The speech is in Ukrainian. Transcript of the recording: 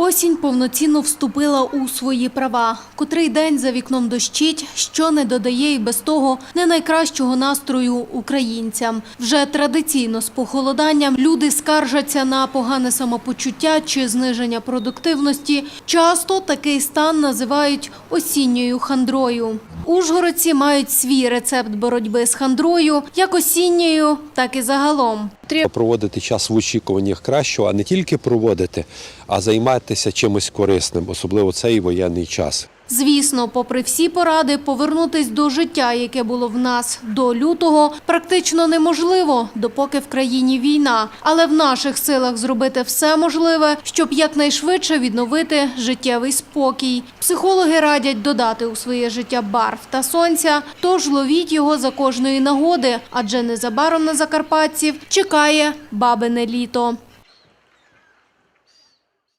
Осінь повноцінно вступила у свої права. Котрий день за вікном дощить, що не додає і без того не найкращого настрою українцям. Вже традиційно з похолоданням люди скаржаться на погане самопочуття чи зниження продуктивності. Часто такий стан називають осінньою хандрою. Ужгородці мають свій рецепт боротьби з хандрою, як осінньою, так і загалом. Проводити час в очікуваннях кращого, а не тільки проводити, а займатися чимось корисним, особливо цей воєнний час. Звісно, попри всі поради, повернутись до життя, яке було в нас до лютого, практично неможливо, допоки в країні війна. Але в наших силах зробити все можливе, щоб якнайшвидше відновити життєвий спокій. Психологи радять додати у своє життя барв та сонця, тож ловіть його за кожної нагоди, адже незабаром на закарпатців чекає бабине літо.